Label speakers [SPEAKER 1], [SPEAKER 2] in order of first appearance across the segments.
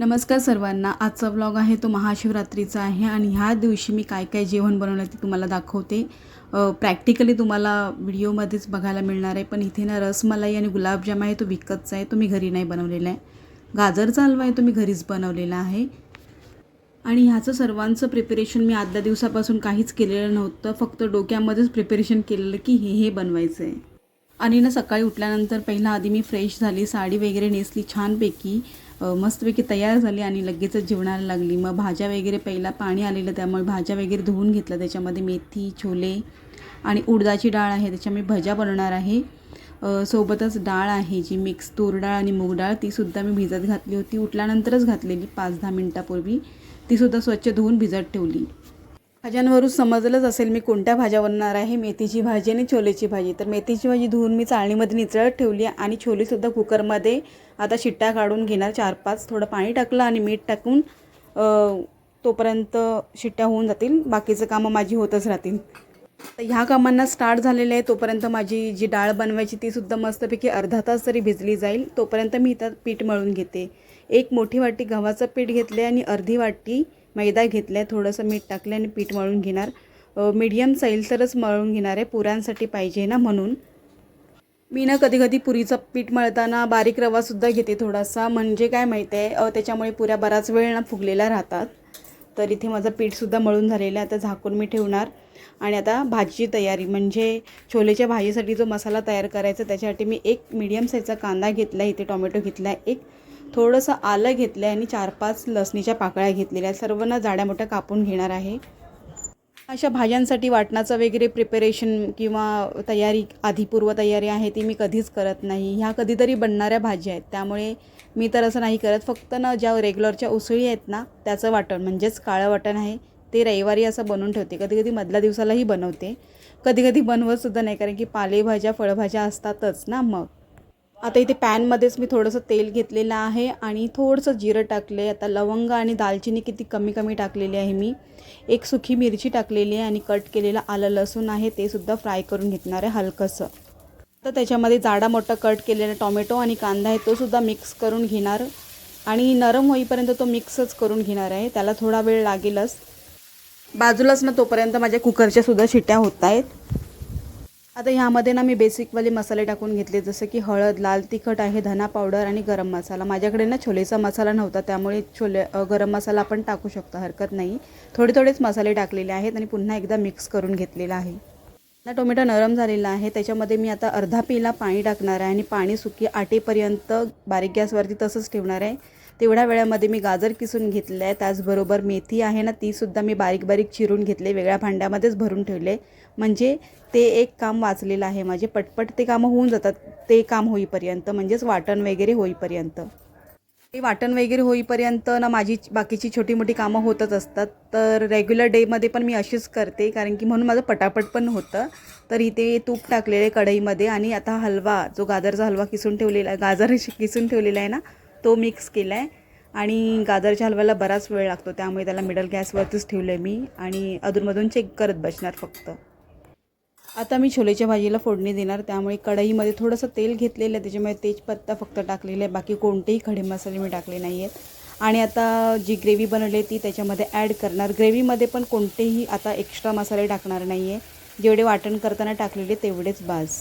[SPEAKER 1] नमस्कार सर्वांना. आजचा ब्लॉग आहे तो महाशिवरात्रीचा आहे आणि ह्या दिवशी मी काय काय जेवण बनवलं ते तुम्हाला दाखवते. प्रॅक्टिकली तुम्हाला व्हिडिओमध्येच बघायला मिळणार आहे पण इथे ना रसमलाई आणि गुलाबजाम आहे तो विकतचा आहे तो मी घरी नाही बनवलेला आहे. गाजरचा हलवा आहे तो मी घरीच बनवलेला आहे. आणि ह्याचं सर्वांचं प्रिपरेशन मी आदल्या दिवसापासून काहीच केलेलं नव्हतं फक्त डोक्यामध्येच प्रिपरेशन केलेलं की हे हे बनवायचं आहे आणि ना सकाळी उठल्यानंतर पहिला आधी मी फ्रेश झाली साडी वगैरे नेसली छानपैकी. मस्तपैकी तयार झाली आणि लगेचच जेवणाला लागली. मग भाज्या वगैरे पहिला पाणी आलेलं त्यामुळे भाज्या वगैरे धुवून घेतलं. त्याच्यामध्ये मेथी छोले आणि उडदाची डाळ आहे. त्याच्यामुळे भज्या बनवणार आहे. सोबतच डाळ आहे जी मिक्स तूर डाळ आणि मूग डाळ. तीसुद्धा मी भिजत घातली होती. उठल्यानंतरच घातलेली पाच दहा मिनटापूर्वी. तीसुद्धा स्वच्छ धुवून भिजत ठेवली. भाज्यांवरून समजलंच असेल मी कोणत्या भाज्या बनणार आहे. मेथीची भाजी आणि छोलेची भाजी. तर मेथीची भाजी धुवून मी चाळणीमध्ये निचळत ठेवली आहे आणि छोलेसुद्धा कुकरमध्ये आता शिट्ट्या काढून घेणार. चार पाच थोडं पाणी टाकलं आणि मीठ टाकून तोपर्यंत शिट्ट्या होऊन जातील. बाकीचं कामं माझी होतच राहतील. तर ह्या कामांना स्टार्ट झालेलं आहे. तोपर्यंत माझी जी डाळ बनवायची तीसुद्धा मस्तपैकी अर्धा तास तरी भिजली जाईल. तोपर्यंत मी इथं पीठ मळून घेते. एक मोठी वाटी गव्हाचं पीठ घेतले आणि अर्धी वाटी मैदा घेतला आहे थोडंसं मीठ टाकलं आणि पीठ मळून घेणार. मीडियम सैलसरच मळून घेणार आहे पुऱ्यांसाठी पाहिजे ना म्हणून. मी ना कधी कधी पुरीचं पीठ मळताना बारीक रवासुद्धा घेते थोडासा. म्हणजे काय माहीत आहे त्याच्यामुळे पुऱ्या बराच वेळ ना फुगलेल्या राहतात. तर इथे माझं पीठसुद्धा मळून झालेलं आहे. आता झाकून मी ठेवणार. आणि आता भाजीची तयारी म्हणजे छोलेच्या भाजीसाठी जो मसाला तयार करायचा त्याच्यासाठी मी एक मीडियम साईजचा कांदा घेतला आहे इथे टोमॅटो घेतला आहे एक. थोडंसं आलं घेतलं आहे आणि चार पाच लसणीच्या पाकळ्या घेतलेल्या आहेत. सर्व ना जाड्या मोठ्या कापून घेणार आहे. अशा भाज्यांसाठी वाटणाचं वगैरे प्रिपरेशन किंवा तयारी आधी पूर्वतयारी आहे ती मी कधीच करत नाही. ह्या कधीतरी बनणाऱ्या भाज्या आहेत. त्यामुळे मी तर असं नाही करत. फक्त ना ज्या रेग्युलरच्या उसळी आहेत ना त्याचं वाटण म्हणजेच काळं वाटण आहे ते रविवारी असं बनवून ठेवते. कधी कधी मधल्या दिवसालाही बनवते. कधी कधी बनवतसुद्धा नाही कारण की पालेभाज्या फळभाज्या असतातच ना मग. आता इथे पॅनमध्येच मी थोडंसं तेल घेतलेलं आहे आणि थोडंसं जिरं टाकले आता लवंग आणि दालचिनी किती कमी कमी टाकलेली आहे मी. एक सुखी मिरची टाकलेली आहे आणि कट केलेलं आलं लसूण आहे ते सुद्धा फ्राय करून घेतणार आहे हलकंसं. तर त्याच्यामध्ये जाडा मोठा कट केलेला टॉमॅटो आणि कांदा आहे तो सुद्धा मिक्स करून घेणार. आणि नरम होईपर्यंत तो मिक्सच करून घेणार आहे. त्याला थोडा वेळ लागेलच. बाजूलाच ना तोपर्यंत माझ्या कुकरच्या सुद्धा शिट्या होत आहेत. आता ह्यामध्ये ना मी बेसिकवाले मसाले टाकून घेतले जसं की हळद लाल तिखट आहे धना पावडर आणि गरम मसाला. माझ्याकडे ना छोलेचा मसाला नव्हता त्यामुळे छोले गरम मसाला आपण टाकू शकतो हरकत नाही. थोडे थोडेच मसाले टाकलेले आहेत आणि पुन्हा एकदा मिक्स करून घेतलेला आहे. ना टोमॅटो नरम झालेला आहे त्याच्यामध्ये मी आता अर्धा पेला पाणी टाकणार आहे आणि पाणी सुकी आटेपर्यंत बारीक गॅसवरती तसंच ठेवणार आहे. तेवढ्या वेळामध्ये मी गाजर किसून घेतलं आहे त्याचबरोबर मेथी आहे ना तीसुद्धा मी बारीक बारीक चिरून घेतले वेगळ्या भांड्यामध्येच भरून ठेवले. म्हणजे ते एक काम वाचलेलं आहे माझे पटपट ते कामं होऊन जातात ते काम होईपर्यंत म्हणजेच वाटण वगैरे होईपर्यंत. ते वाटण वगैरे होईपर्यंत ना माझी बाकीची छोटी मोठी कामं होतच असतात. तर रेग्युलर डेमध्ये पण मी अशीच करते कारण की म्हणून माझं पटापट पण होतं. तर इथे तूप टाकलेले कढईमध्ये आणि आता हलवा जो गाजरचा हलवा किसून ठेवलेला आहे गाजर किसून ठेवलेला आहे ना तो मिक्स केला आहे आणि गाजरच्या हलव्याला बराच वेळ लागतो त्यामुळे त्याला मिडल गॅसवरतीच ठेवलं आहे मी आणि अधूनमधून चेक करत बसणार फक्त. आता मी छोलेच्या भाजीला फोडणी देणार त्यामुळे कढईमध्ये थोडंसं तेल घेतलेलं आहे त्याच्यामुळे तेजपत्ता फक्त टाकलेला आहे बाकी कोणतेही खडे मसाले मी टाकले नाही आहेत. आणि आता जी ग्रेव्ही बनवली ती त्याच्यामध्ये ॲड करणार. ग्रेव्हीमध्ये पण कोणतेही आता एक्स्ट्रा मसाले टाकणार नाही आहे जेवढे वाटण करताना टाकलेले तेवढेच बास.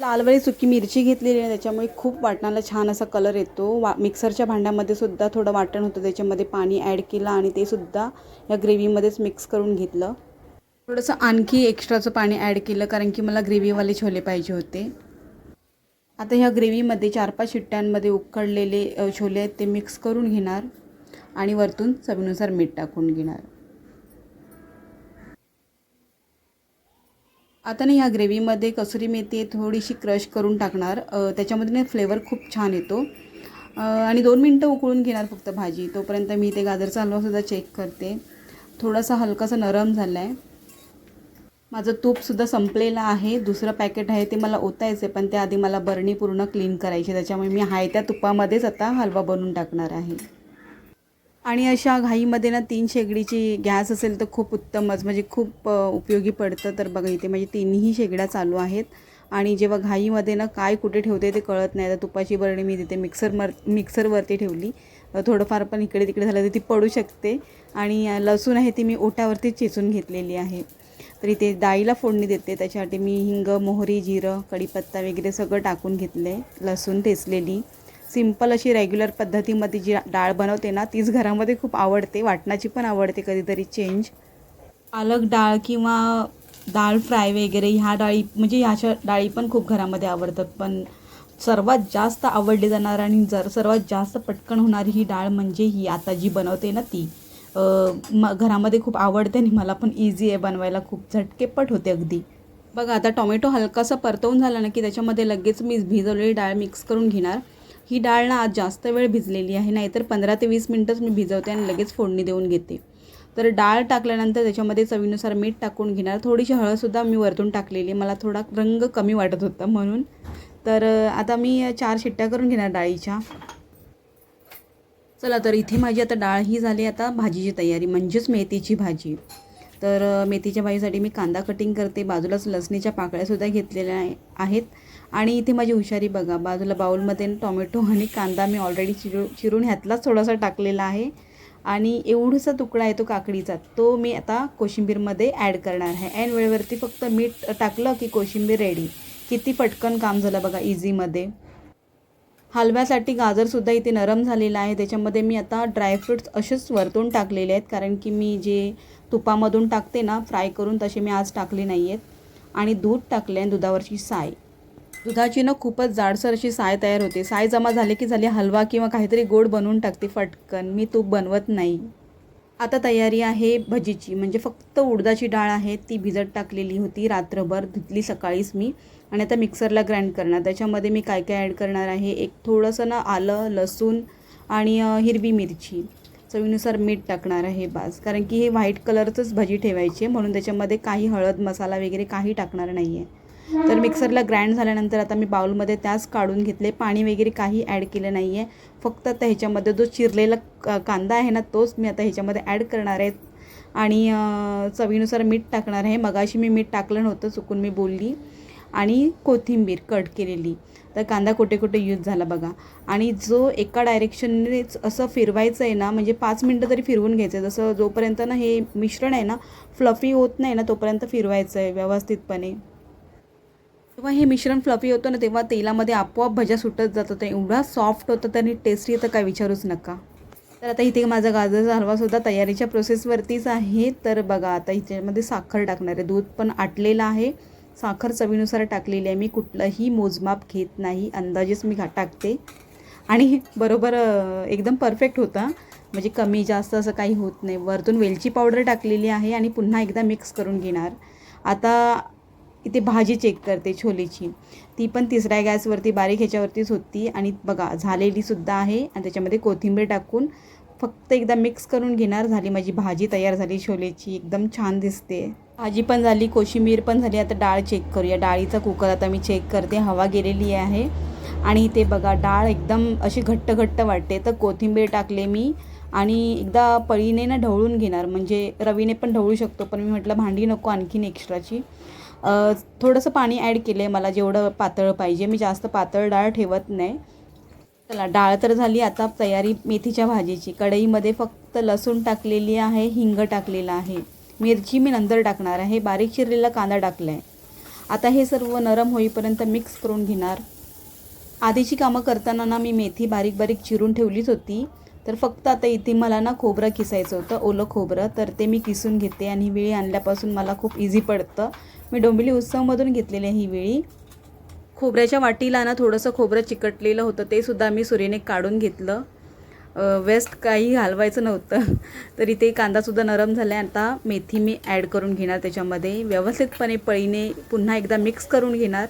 [SPEAKER 1] लालवाली सुकी मिरची घेतलेली आहे. त्याच्यामुळे खूप वाटणाला छान असा कलर येतो. वा मिक्सरच्या भांड्यामध्ये सुद्धा थोडं वाटण होतं. त्याच्यामध्ये पाणी ॲड केलं आणि ते सुद्धा या ग्रेव्हीमध्येच मिक्स करून घेतलं. थोडंसं आणखी एक्स्ट्राचं पाणी ॲड केलं कारण की मला ग्रेव्हीवाले छोले पाहिजे होते. आता ह्या ग्रेव्हीमध्ये चार पाच शिट्ट्यांमध्ये उकळलेले छोले आहेत ते मिक्स करून घेणार आणि वरतून चवीनुसार मीठ टाकून घेणार. आता ना ह्या ग्रेव्हीमध्ये कसुरी मेथी थोडीशी क्रश करून टाकणार. त्याच्यामध्ये ना फ्लेवर खूप छान येतो. आणि दोन मिनटं उकळून घेणार फक्त भाजी. तोपर्यंत मी ते गाजरचा हलवासुद्धा चेक करते. थोडासा हलकासा नरम झाला आहे माझं तूपसुद्धा संपलेलं आहे. दुसरं पॅकेट आहे ते मला ओतायचं आहे पण त्याआधी मला बरणी पूर्ण क्लीन करायची त्याच्यामुळे मी आहे त्या तुपामध्येच आता हलवा बनवून टाकणार आहे. आणि अशा घाईमध्ये ना तीन शेगडीची गॅस असेल तर खूप उत्तमच म्हणजे खूप उपयोगी पडतं. तर बघा इथे म्हणजे तीनही शेगड्या चालू आहेत. आणि जेव्हा घाईमध्ये ना काय कुठे ठेवते ते कळत नाही. तर तुपाची बरणी मी तिथे मिक्सर मर मिक्सरवरती ठेवली. थोडंफार पण इकडे तिकडे झालं तर ती पडू शकते. आणि लसूण आहे ती मी ओट्यावरती चेचून घेतलेली आहे. तर इथे डाळीला फोडणी देते. त्याच्यासाठी मी हिंग मोहरी जिरं कढीपत्ता वगैरे सगळं टाकून घेतलं आहे लसूण ठेचलेली. सिंपल अशी रेग्युलर पद्धतीमध्ये जी डाळ बनवते ना तीच घरामध्ये खूप आवडते वाटणाची पण आवडते कधीतरी चेंज पालक डाळ किंवा डाळ फ्राय वगैरे ह्या डाळी म्हणजे ह्याच्या डाळी पण खूप घरामध्ये आवडतात. पण सर्वात जास्त आवडली जाणार आणि जर सर्वात जास्त पटकन होणारी ही डाळ म्हणजे ही आता जी बनवते ना ती म घरामध्ये खूप आवडते आणि मला पण इझी आहे बनवायला खूप झटकेपट होते अगदी. बघा आता टोमॅटो हलकासा परतवून झाला ना की त्याच्यामध्ये लगेच मी भिजवलेली डाळ मिक्स करून घेणार. ही डाळ ना आज जास्त वेळ भिजलेली आहे. नाहीतर पंधरा ते वीस मिनटंच मी भिजवते आणि लगेच फोडणी देऊन घेते. तर डाळ टाकल्यानंतर त्याच्यामध्ये चवीनुसार मीठ टाकून घेणार. थोडीशी हळदसुद्धा मी वरतून टाकलेली मला थोडा रंग कमी वाटत होता म्हणून. तर आता मी चार शिट्ट्या करून घेणार डाळीच्या. चला तर इथे माझी आता डाळ ही झाली आता भाजीची तयारी म्हणजेच मेथीची भाजी. तर मेथीच्या भाजीसाठी मी कांदा कटिंग करते. बाजूलाच लसणीच्या पाकळ्यासुद्धा घेतलेल्या आहे- आहेत. आणि इथे माझी हुशारी बघा बाजूला बाऊलमध्ये टोमॅटो आणि कांदा मी ऑलरेडी चिरू चिरून ह्यातलाच थोडासा टाकलेला आहे. आणि एवढासा तुकडा आहे तो काकडीचा तो मी आता कोशिंबीरमध्ये ॲड करणार आहे. ऐन वेळेवरती फक्त मीठ टाकलं की कोशिंबीर रेडी किती पटकन काम झालं बघा इझीमध्ये हलव्यासाठी गाजरसुद्धा इथे नरम झालेला आहे. त्याच्यामध्ये मी आता ड्रायफ्रूट्स असेच वरतून टाकलेले आहेत कारण की मी जे तुपामधून टाकते ना फ्राय करून तसे मी आज टाकले नाही आहेत आणि दूध टाकले आणि दुधावरची साय. दुधाची ना खूपच जाडसर अशी साय तयार होते. साय जमा झाली की झाली हलवा किंवा काहीतरी गोड बनवून टाकते फटकन. मी तूप बनवत नाही. आता तयारी आहे भजीची. म्हणजे फक्त उडदाची डाळ आहे ती भिजत टाकलेली होती रात्रभर. धुतली सकाळीच मी. आणि आता मिक्सरला ग्राइंड करणार. त्याच्यामध्ये मी काय काय ॲड करणार आहे? एक थोडंसं ना आलं लसूण आणि हिरवी मिरची. चवीनुसार मीठ टाकणार आहे बास. कारण की हे व्हाईट कलरचंच भजी ठेवायची. आहे म्हणून त्याच्यामध्ये काही हळद मसाला वगैरे काही टाकणार नाही आहे तर मिक्सरला ग्राइंड झाल्यानंतर आता मी बाउलमध्ये त्याच काढून घेतले. पाणी वगैरे काही ॲड केलं नाही आहे फक्त आता ह्याच्यामध्ये जो चिरलेला क- कांदा आहे ना तोच मी आता ह्याच्यामध्ये ॲड करणार आहे. आणि चवीनुसार मीठ टाकणार आहे. मगाशी मी मीठ टाकलं नव्हतं चुकून मी बोलली. आणि कोथिंबीर कट केलेली. तर कांदा कुठे कुठे यूज झाला बघा. आणि जो एका डायरेक्शननेच असं फिरवायचं आहे ना म्हणजे पाच मिनटं तरी फिरवून घ्यायचं आहे जसं जोपर्यंत ना हे मिश्रण आहे ना फ्लफी होत नाही ना तोपर्यंत फिरवायचं आहे व्यवस्थितपणे. जेव्हा हे मिश्रण फ्लफी होतं ना तेव्हा तेलामध्ये आपोआप भज्या सुटत जात होत्या एवढा सॉफ्ट होतं आणि टेस्टी तर काय विचारूच नका. तर आता इथे माझा गाजरचा हलवासुद्धा तयारीच्या प्रोसेसवरतीच आहे. तर बघा आता ह्याच्यामध्ये साखर टाकणार आहे. दूध पण आटलेलं आहे. साखर चवीनुसार टाकलेली आहे. मी कुठलंही मोजमाप घेत नाही. अंदाजेच मी घा टाकते. आणि बरोबर एकदम परफेक्ट होता. म्हणजे कमी जास्त असं काही होत नाही. वरतून वेलची पावडर टाकलेली आहे आणि पुन्हा एकदा मिक्स करून घेणार. आता इथे भाजी चेक करते छोलेची. ती पण तिसऱ्या गॅसवरती बारीक ह्याच्यावरतीच होती. आणि बघा झालेलीसुद्धा आहे. आणि त्याच्यामध्ये कोथिंबीर टाकून फक्त एकदा मिक्स करून घेणार. झाली माझी भाजी तयार झाली छोलेची. एकदम छान दिसते. भाजी पण झाली कोशिंबीर पण झाली. आता डाळ चेक करूया. डाळीचा कुकर आता मी चेक करते. हवा गेलेली आहे. आणि इथे बघा डाळ एकदम अशी घट्ट घट्ट वाटते. तर कोथिंबीर टाकले मी. आणि एकदा पळीने ना ढवळून घेणार. म्हणजे रवीने पण ढवळू शकतो. पण मी म्हटलं भांडी नको आणखीन एक्स्ट्राची थोडंसं पाणी ॲड केलं आहे मला जेवढं पातळ पाहिजे. मी जास्त पातळ डाळ ठेवत नाही. चला डाळ तर झाली. आता तयारी मेथीच्या भाजीची. कढईमध्ये फक्त लसूण टाकलेली आहे हिंग टाकलेला आहे. मिरची मी नंतर टाकणार आहे. बारीक चिरलेला कांदा टाकला आहे आता हे सर्व नरम होईपर्यंत मिक्स करून घेणार. आधीची कामं करताना ना मी मेथी बारीक बारीक चिरून ठेवलीच होती. तर फक्त आता इथे मला ना खोबरं किसायचं होतं ओलं खोबरं. तर ते मी किसून घेते आणि ही वेळी आणल्यापासून मला खूप इझी पडतं. मी डोंबिवली उत्सवमधून घेतलेली आहे ही वेळी. खोबऱ्याच्या वाटीला ना थोडंसं खोबरं चिकटलेलं होतं ते सुद्धा मी सुरीने काढून घेतलं. वेस्ट काही घालवायचं नव्हतं. तर इथे कांदासुद्धा नरम झाला आहे आता मेथी मी ॲड करून घेणार त्याच्यामध्ये. व्यवस्थितपणे पळीने पुन्हा एकदा मिक्स करून घेणार.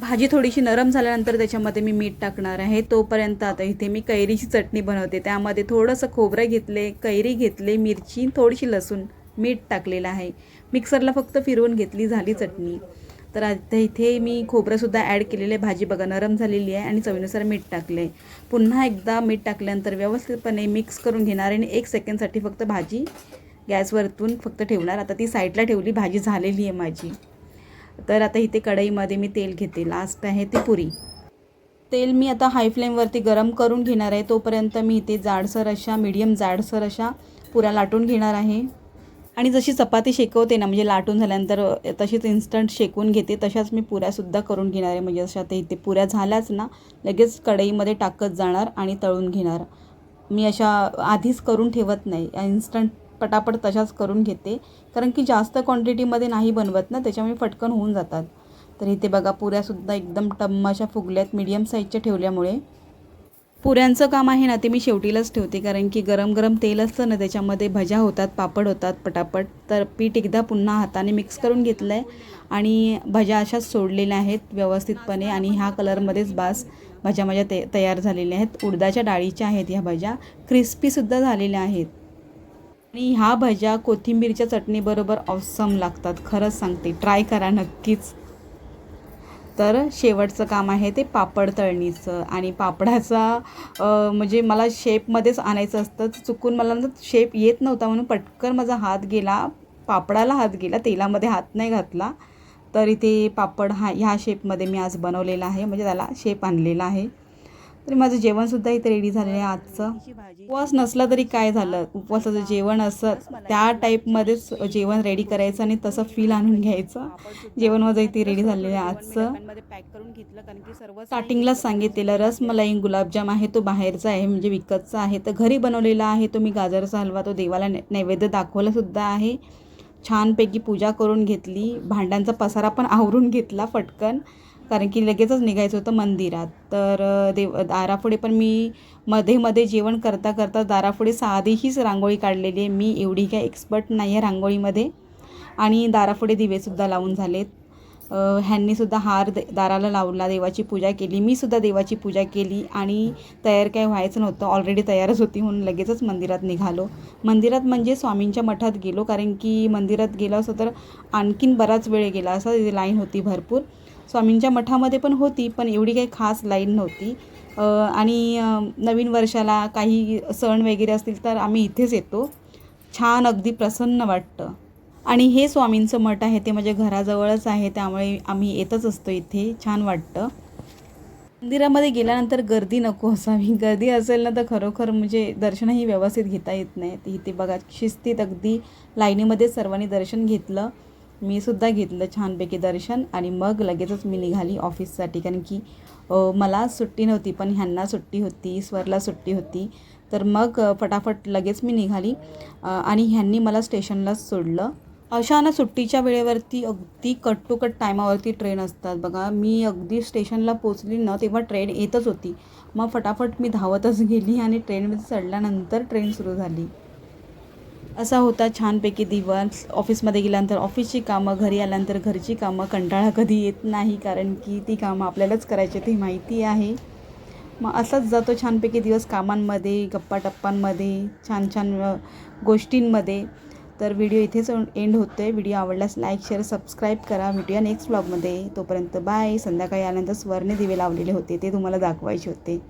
[SPEAKER 1] भाजी थोडीशी नरम झाल्यानंतर त्याच्यामध्ये मी मीठ टाकणार आहे. तोपर्यंत आता इथे मी कैरीची चटणी बनवते. त्यामध्ये थोडंसं खोबरं घेतले कैरी घेतले मिरची थोडीशी लसूण मीठ टाकलेलं आहे. मिक्सरला फक्त फिरवून घेतली झाली चटणी. तर आता इथे मी खोबरंसुद्धा ॲड केलेलं आहे. भाजी बघा नरम झालेली आहे आणि चवीनुसार मीठ टाकले पुन्हा एकदा मीठ टाकल्यानंतर व्यवस्थितपणे मिक्स करून घेणार आणि एक सेकंडसाठी फक्त भाजी गॅसवरतून फक्त ठेवणार. आता ती साईडला ठेवली भाजी झालेली आहे माझी. तर आता इथे कढईमध्ये मी तेल घेते. लास्ट आहे ती पुरी. तेल मी आता हाय फ्लेमवरती गरम करून घेणार आहे. तोपर्यंत मी इथे जाडसर अशा मीडियम जाडसर अशा पुऱ्या लाटून घेणार आहे. आणि जशी चपाती शेकवते ना म्हणजे लाटून झाल्यानंतर तशीच इन्स्टंट शेकून घेते. तशाच मी पुऱ्यासुद्धा करून घेणार आहे. म्हणजे जशा ते इथे पुऱ्या झाल्याच ना लगेच कढईमध्ये टाकत जाणार आणि तळून घेणार. मी अशा आधीच करून ठेवत नाही. इन्स्टंट पटापट तशाच करून घेते. कारण की जास्त क्वांटिटीमध्ये नाही बनवत ना त्याच्यामुळे फटकन होऊन जातात. तर इथे बघा पुऱ्यासुद्धा एकदम टम्म अशा फुगल्यात मीडियम साईजच्या ठेवल्यामुळे. पुऱ्यांचं काम आहे ना ते मी शेवटीलाच ठेवते. कारण की गरम गरम तेल असतं ना त्याच्यामध्ये भज्या होतात पापड होतात पटापट. तर पीठ एकदा पुन्हा हाताने मिक्स करून घेतलं आहे आणि भज्या अशाच सोडलेल्या आहेत व्यवस्थितपणे. आणि ह्या कलरमध्येच बास भज्या माझ्या ते तयार झालेल्या आहेत. उडदाच्या डाळीच्या आहेत ह्या भज्या. क्रिस्पीसुद्धा झालेल्या आहेत. आणि ह्या भज्या कोथिंबीरच्या चटणीबरोबर ऑसम लागतात. खरंच सांगते ट्राय करा नक्कीच. तर शेवटचं काम आहे ते पापड तळणीचं. आणि पापडाचा म्हणजे मला शेपमध्येच आणायचं असतं. चुकून मला ना शेप येत नव्हता म्हणून पटकन माझा हात गेला. पापडाला हात गेला तेलामध्ये हात नाही घातला. तर इथे पापड हा ह्या शेपमध्ये मी आज बनवलेला आहे. म्हणजे त्याला शेप आणलेला आहे. तरी माझं जेवणसुद्धा इथे रेडी झालेलं आहे आजचं. उपवास नसला तरी काय झालं? उपवासाचं जेवण असं त्या टाईपमध्येच जेवण रेडी करायचं आणि तसं फील आणून घ्यायचं. जेवण माझं इथे रेडी झालेलं आहे आजचं. स्टार्टिंगलाच सांगितलेलं रसमलाई गुलाबजाम आहे तो बाहेरचा आहे म्हणजे विकतचा आहे. तर घरी बनवलेला आहे तो मी गाजरचा हलवा तो देवाला नै- नैवेद्य दाखवलासुद्धा आहे. छानपैकी पूजा करून घेतली. भांड्यांचा पसारा पण आवरून घेतला फटकन कारण की लगेचच निघायचं होतं मंदिरात. तर देव दारापुढे पण मी मध्ये मध्ये जेवण करता करता दारापुढे साधीहीच रांगोळी काढलेली आहे. मी एवढी काय एक्सपर्ट नाही आहे रांगोळीमध्ये. आणि दारापुढे दिवेसुद्धा लावून झालेत. ह्यांनीसुद्धा हार दे दाराला लावला देवाची पूजा केली. मी सुद्धा देवाची पूजा केली आणि तयार काय व्हायचं नव्हतं. ऑलरेडी तयारच होती म्हणून लगेचच मंदिरात निघालो. मंदिरात म्हणजे स्वामींच्या मठात गेलो. कारण की मंदिरात गेलो असं तर आणखीन बराच वेळ गेला असा तिथे लाईन होती भरपूर. स्वामींच्या मठामध्ये पण होती पण एवढी काही खास लाईन नव्हती. आणि नवीन वर्षाला काही सण वगैरे असतील तर आम्ही इथेच येतो. छान अगदी प्रसन्न वाटतं. आणि हे स्वामींचं मठ आहे ते माझ्या घराजवळच आहे त्यामुळे आम्ही येतच असतो इथे. छान वाटतं. मंदिरामध्ये गेल्यानंतर गर्दी नको असावी. गर्दी असेल ना तर खरोखर म्हणजे दर्शनही व्यवस्थित घेता येत नाही. इथे बघा शिस्तीत अगदी लाईनीमध्ये सर्वांनी दर्शन घेतलं. मी सुद्धा घेतलं छानपैकी दर्शन आणि मग लगेचच मी निघाली ऑफिससाठी. कारण की मला सुट्टी नव्हती पण ह्यांना सुट्टी होती स्वरला सुट्टी होती. तर मग फटाफट लगेच मी निघाली आणि ह्यांनी मला स्टेशनलाच सोडलं. अशा ना सुट्टीच्या वेळेवरती अगदी कट टू कट टायमावरती ट्रेन असतात बघा. मी अगदी स्टेशनला पोचली ना तेव्हा ट्रेन येतच होती. मग फटाफट मी धावतच गेली आणि ट्रेनमध्ये चढल्यानंतर ट्रेन सुरू झाली. असा होता छानपैकी दिवस. ऑफिसमध्ये गेल्यानंतर ऑफिसची कामं घरी आल्यानंतर घरची कामं. कंटाळा कधी येत नाही कारण की ती कामं आपल्यालाच करायची ते माहिती आहे. मग असाच जातो छानपैकी दिवस कामांमध्ये गप्पा टप्पांमध्ये छान छान गोष्टींमध्ये. तर व्हिडिओ इथेच एंड होतो आहे व्हिडिओ आवडल्यास लाईक शेअर सबस्क्राईब करा. भेटूया नेक्स्ट ब्लॉगमध्ये. तोपर्यंत बाय. संध्याकाळी आल्यानंतर स्वरने दिवे लावलेले होते ते तुम्हाला दाखवायचे होते.